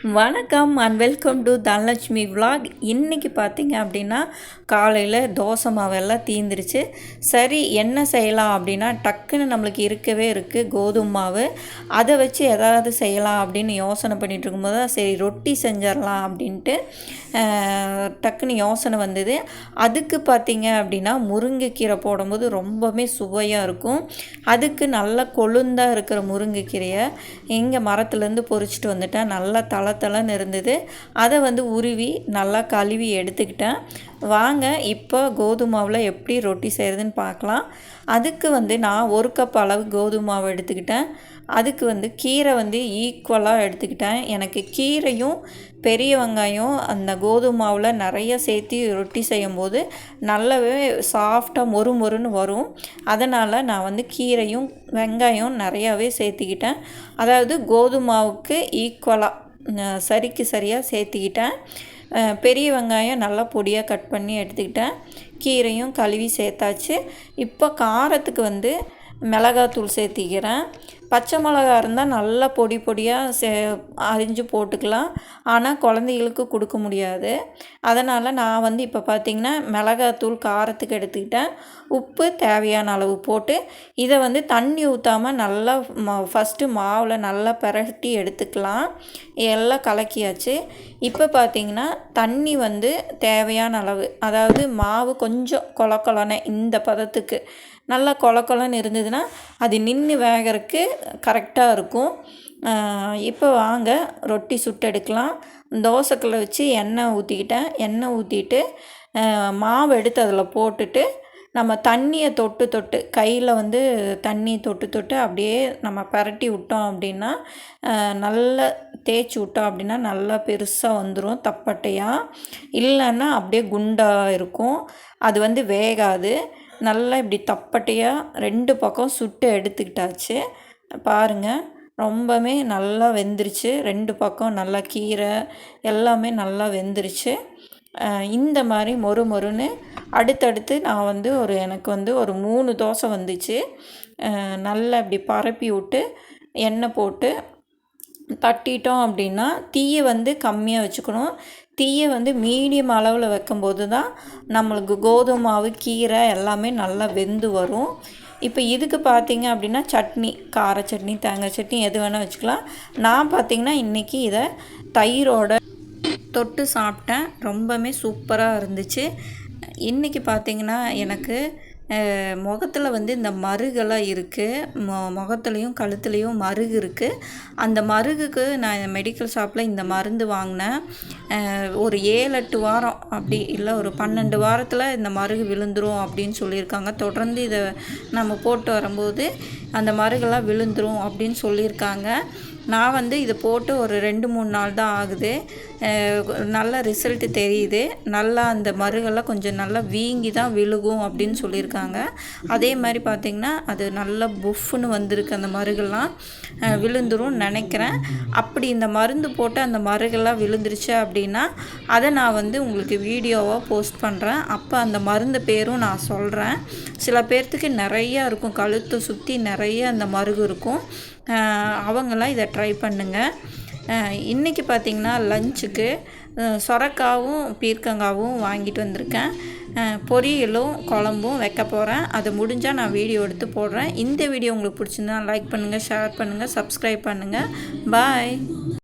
வணக்கம் and welcome to Dhanalakshmi vlog இன்றைக்கி பார்த்தீங்க அப்படின்னா காலையில் தோசை மாவெல்லாம் தீந்துருச்சு. சரி என்ன செய்யலாம் அப்படின்னா டக்குன்னு நம்மளுக்கு இருக்கவே இருக்குது கோதுமை மாவு. அதை வச்சு எதாவது செய்யலாம் அப்படின்னு யோசனை பண்ணிகிட்டு இருக்கும்போது தான் சரி ரொட்டி செஞ்சிடலாம் அப்படின்ட்டு டக்குன்னு யோசனை வந்தது. அதுக்கு பார்த்தீங்க அப்படின்னா முருங்கைக்கீரை போடும்போது ரொம்பவுமே சுவையாக இருக்கும். அதுக்கு நல்ல கொழுந்தாக இருக்கிற முருங்கைக்கீரையை இங்கே மரத்துலேருந்து பொறிச்சிட்டு வந்துட்டேன். நல்லா தலை தலைன்னு இருந்தது அதை வந்து உருவி நல்லா கழுவி எடுத்துக்கிட்டேன். வாங்க இப்போ கோதுமை மாவில் எப்படி ரொட்டி செய்கிறதுன்னு பார்க்கலாம். அதுக்கு வந்து நான் ஒரு கப் அளவு கோதுமை மாவு எடுத்துக்கிட்டேன். அதுக்கு வந்து கீரை வந்து ஈக்குவலாக எடுத்துக்கிட்டேன். எனக்கு கீரையும் பெரிய வெங்காயம் அந்த கோதுமை மாவில் நிறைய சேர்த்து ரொட்டி செய்யும்போது நல்லாவே சாஃப்டாக மொறு மொறுன்னு வரும். அதனால் நான் வந்து கீரையும் வெங்காயம் நிறையாவே சேர்த்துக்கிட்டேன். அதாவது கோதுமை மாவுக்கு ஈக்குவலாக சரிக்கு சரியாக சேர்த்துக்கிட்டேன். பெரிய வெங்காயம் நல்லா பொடியாக கட் பண்ணி எடுத்துக்கிட்டேன். கீரையும் கழுவி சேர்த்தாச்சு. இப்போ காரத்துக்கு வந்து மிளகாத்தூள் சேர்த்திக்கிறேன். பச்சை மிளகா இருந்தால் நல்லா பொடி பொடியாக சே அரிஞ்சு போட்டுக்கலாம். ஆனால் குழந்தைகளுக்கு கொடுக்க முடியாது. அதனால் நான் வந்து இப்போ பார்த்திங்கன்னா மிளகாத்தூள் காரத்துக்கு எடுத்துக்கிட்டேன். உப்பு தேவையான அளவு போட்டு இதை வந்து தண்ணி ஊற்றாமல் நல்லா ம ஃபஸ்ட்டு மாவில் நல்லா பிரட்டி எடுத்துக்கலாம். எல்லாம் கலக்கியாச்சு. இப்போ பார்த்திங்கன்னா தண்ணி வந்து தேவையான அளவு அதாவது மாவு கொஞ்சம் கொலக்கொலனை இந்த பதத்துக்கு நல்லா கொலக்கொலன்னு இருந்ததுன்னா அது நின்று வேகறதுக்கு கரெக்டாக இருக்கும். இப்போ வாங்க ரொட்டி சுட்டெடுக்கலாம் தோசைக்கல்ல வச்சு எண்ணெய் ஊற்றிக்கிட்டேன் எண்ணெய் ஊற்றிட்டு மாவு எடுத்து அதில் போட்டுட்டு நம்ம தண்ணியை தொட்டு தொட்டு கையில் வந்து தண்ணி தொட்டு தொட்டு அப்படியே நம்ம பரட்டி விட்டோம் அப்படின்னா நல்லா தேய்ச்சி விட்டோம் அப்படின்னா நல்லா பெருசாக வந்துடும் தப்பட்டையாக இல்லைன்னா அப்படியே குண்டாக இருக்கும். அது வந்து வேகாது. நல்லா இப்படி தப்பட்டையாக ரெண்டு பக்கம் சுட்டு எடுத்துக்கிட்டாச்சு. பாருங்கள் ரொம்பவே நல்லா வெந்துருச்சு. ரெண்டு பக்கம் நல்லா கீரை எல்லாமே நல்லா வெந்துருச்சு. இந்த மாதிரி மொறு மொறுன்னு அடுத்தடுத்து நான் வந்து ஒரு எனக்கு வந்து ஒரு மூணு தோசை வந்துச்சு. நல்லா இப்படி பரப்பி விட்டு எண்ணெய் போட்டு தட்டிட்டோம் அப்படின்னா தீயை வந்து கம்மியாக வச்சுக்கணும். தீயை வந்து மீடியம் அளவில் வைக்கும்போது தான் நம்மளுக்கு கோதுமை மாவு கீரை எல்லாமே நல்லா வெந்து வரும். இப்போ இதுக்கு பார்த்தீங்க அப்படின்னா சட்னி கார சட்னி தேங்காய் சட்னி எது வேணால் வச்சுக்கலாம். நான் பார்த்தீங்கன்னா இன்றைக்கி இதை தயிரோட தொட்டு சாப்பிட்டேன். ரொம்பவுமே சூப்பராக இருந்துச்சு. இன்றைக்கி பார்த்தீங்கன்னா எனக்கு முகத்தில் வந்து இந்த மருகெல்லாம் இருக்குது மொ முகத்துலேயும் கழுத்துலேயும் மருகு இருக்குது அந்த மருகுக்கு நான் மெடிக்கல் ஷாப்பில் இந்த மருந்து வாங்கினேன். ஒரு ஏழு எட்டு வாரம் அப்படி இல்லை ஒரு பன்னெண்டு வாரத்தில் இந்த மருகு விழுந்துரும் அப்படின்னு சொல்லியிருக்காங்க. தொடர்ந்து இதை நம்ம போட்டு வரும்போது அந்த மருகெல்லாம் விழுந்துரும் அப்படின்னு சொல்லியிருக்காங்க. நான் வந்து இதை போட்டு ஒரு ரெண்டு மூணு நாள் தான் ஆகுது. நல்ல ரிசல்ட்டு தெரியுது. நல்லா அந்த மருகெல்லாம் கொஞ்சம் நல்லா வீங்கி தான் விழுகும் அப்படின்னு சொல்லியிருக்காங்க. அதே மாதிரி பார்த்திங்கன்னா அது நல்லா புஃப்னு வந்திருக்கு அந்த மருகெல்லாம். விழுந்துரும் நினைக்கிறேன். அப்படி இந்த மருந்து போட்டு அந்த மருகெல்லாம் விழுந்துருச்சு அப்படின்னா அதை நான் வந்து உங்களுக்கு வீடியோவாக போஸ்ட் பண்ணுறேன் அப்போ அந்த மருந்து பேரும் நான் சொல்கிறேன் சில பேர்த்துக்கு நிறையா இருக்கும். கழுத்தை சுற்றி நிறைய அந்த மருகு இருக்கும். அவங்களாம் இதை ட்ரை பண்ணுங்கள் இன்றைக்கி பார்த்திங்கன்னா லஞ்சுக்கு சொரக்காவும் பீர்க்கங்காவும் வாங்கிட்டு வந்திருக்கேன். பொரியலும் குழம்பும் வைக்க போகிறேன் அது முடிஞ்சால் நான் வீடியோ எடுத்து போடுறேன். இந்த வீடியோ உங்களுக்கு பிடிச்சிருந்தா லைக் பண்ணுங்கள் ஷேர் பண்ணுங்கள் சப்ஸ்கிரைப் பண்ணுங்கள் பாய்